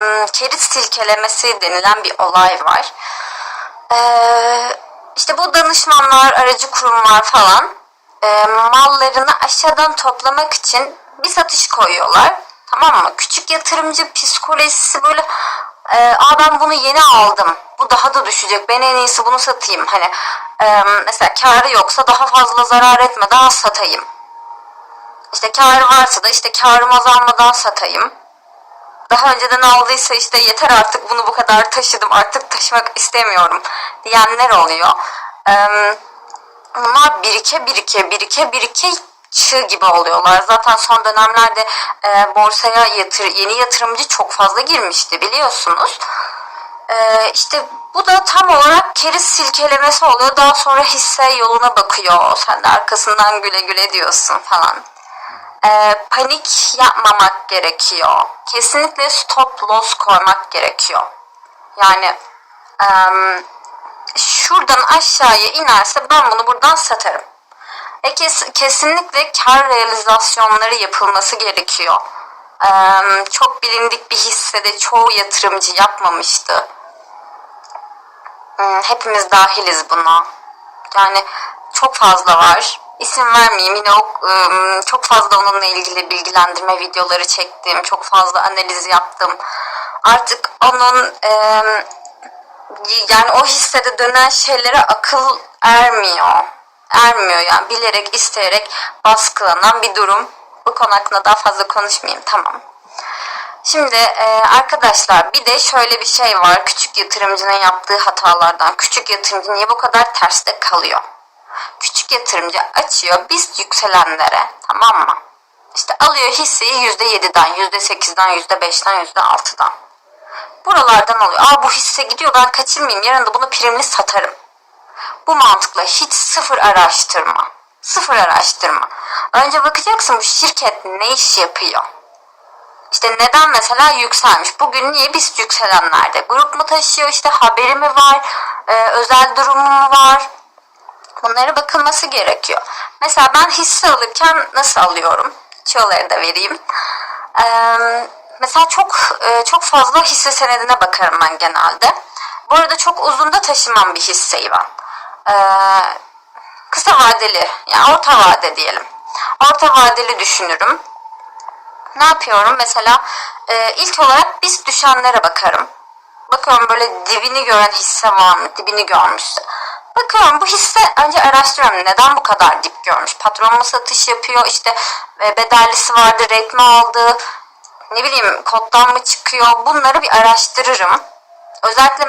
hmm, keriz silkelemesi denilen bir olay var. Ee, işte bu danışmanlar, aracı kurumlar falan e, mallarını aşağıdan toplamak için bir satış koyuyorlar. Tamam mı? Küçük yatırımcı psikolojisi böyle e, Aa ben bunu yeni aldım. Bu daha da düşecek. Ben en iyisi bunu satayım. Hani e, mesela karı yoksa daha fazla zarar etmeden satayım. İşte karı varsa da işte karım azalmadan satayım. Daha önceden aldıysa işte yeter artık bunu bu kadar taşıdım artık taşımak istemiyorum diyenler oluyor. Ee, bunlar birike birike birike birike çığ gibi oluyorlar. Zaten son dönemlerde e, borsaya yatır, yeni yatırımcı çok fazla girmişti biliyorsunuz. Ee, işte bu da tam olarak keriz silkelemesi oluyor. Daha sonra hisse yoluna bakıyor. Sen de arkasından güle güle diyorsun falan. Ee, panik yapmamak gerekiyor. Kesinlikle stop loss koymak gerekiyor. Yani em, şuradan aşağıya inerse ben bunu buradan satarım. Ve kes- kesinlikle kar realizasyonları yapılması gerekiyor. Em, çok bilindik bir hissede çoğu yatırımcı yapmamıştı. Hmm, hepimiz dahiliz buna. Yani çok fazla var. İsim vermeyeyim yine o ım, çok fazla onunla ilgili bilgilendirme videoları çektim. Çok fazla analiz yaptım. Artık onun yani o hissede dönen şeylere akıl ermiyor. Ermiyor yani bilerek isteyerek baskılanan bir durum. Bu konu hakkında daha fazla konuşmayayım tamam. Şimdi arkadaşlar bir de şöyle bir şey var. Küçük yatırımcının yaptığı hatalardan. Küçük yatırımcı niye bu kadar terste kalıyor? Küçük yatırımcı açıyor biz yükselenlere tamam mı? İşte alıyor hisseyi %7'den, %8'den, %5'den, %6'dan. Buralardan alıyor. Aa bu hisse gidiyor ben kaçırmayayım yarın da bunu primli satarım. Bu mantıkla hiç sıfır araştırma. Sıfır araştırma. Önce bakacaksın bu şirket ne iş yapıyor? İşte neden mesela yükselmiş? Bugün niye biz yükselenlerde? Grup mu taşıyor? İşte haberi mi var? Ee, özel durumu mu var? Bunlara bakılması gerekiyor. Mesela ben hisse alırken nasıl alıyorum? Çoğuları da vereyim. Ee, mesela çok e, çok fazla hisse senedine bakarım ben genelde. Bu arada çok uzun da taşımam bir hisseyi ben. Ee, kısa vadeli, yani orta vade diyelim. Orta vadeli düşünürüm ne yapıyorum? Mesela e, ilk olarak biz düşenlere bakarım. Bakıyorum böyle dibini gören hisse var mı? Dibini görmüşse. Bakıyorum bu hisse önce araştırıyorum. Neden bu kadar dip görmüş? Patron mu satış yapıyor? İşte e, bedellisi vardı, mi aldı? Ne bileyim koddan mı çıkıyor? Bunları bir araştırırım. Özellikle